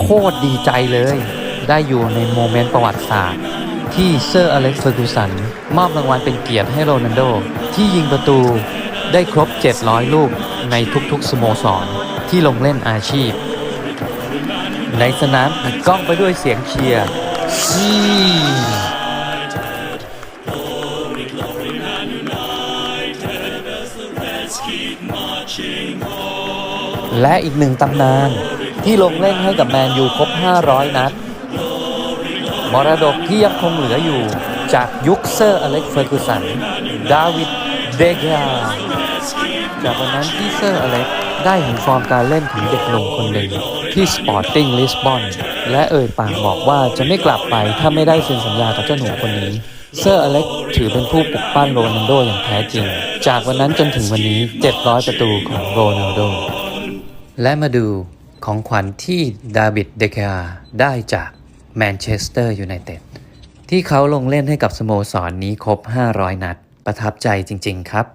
โคตรดีใจเลย ได้อยู่ในโมเมนต์ประวัติศาสตร์ ที่เซอร์อเล็กซ์เฟอร์กูสัน มอบรางวัลเป็นเกียรติให้โรนัลโด ที่ยิงประตูได้ครบ 700 ลูกในทุกๆ สโมสร ที่ลงเล่นอาชีพ ในสนามอัดกล้องไปด้วยเสียงเชียร์ซีและอีกหนึ่งตำนาน ที่ลงเล่นให้กับแมนยูครบ 500 นัด มรดกที่ยังคงเหลืออยู่จากยุคเซอร์อเล็กซ์เฟอร์กูสัน ดาวิด เดกาจากวันนั้นที่เซอร์อเล็กซ์ได้เห็นฟอร์มการเล่นของเด็กหนุ่มคนหนึ่งที่สปอร์ติ้งลิสบอน และเอ่ยปากบอกว่าจะไม่กลับไปถ้าไม่ได้เซ็นสัญญากับเจ้าหนุ่มคนนี้ เซอร์อเล็กซ์ถือเป็นผู้ปลุกปั้นโรนัลโดอย่างแท้จริง จากวันนั้นจนถึงวันนี้ 700 ประตูของโรนัลโด และมาดู ของขวัญที่ดาวิดเดคาได้จากแมนเชสเตอร์ยูไนเต็ดที่เขาลงเล่นให้กับสโมสรนนี้ครบ 500 นัด ประทับใจจริง ๆ ครับ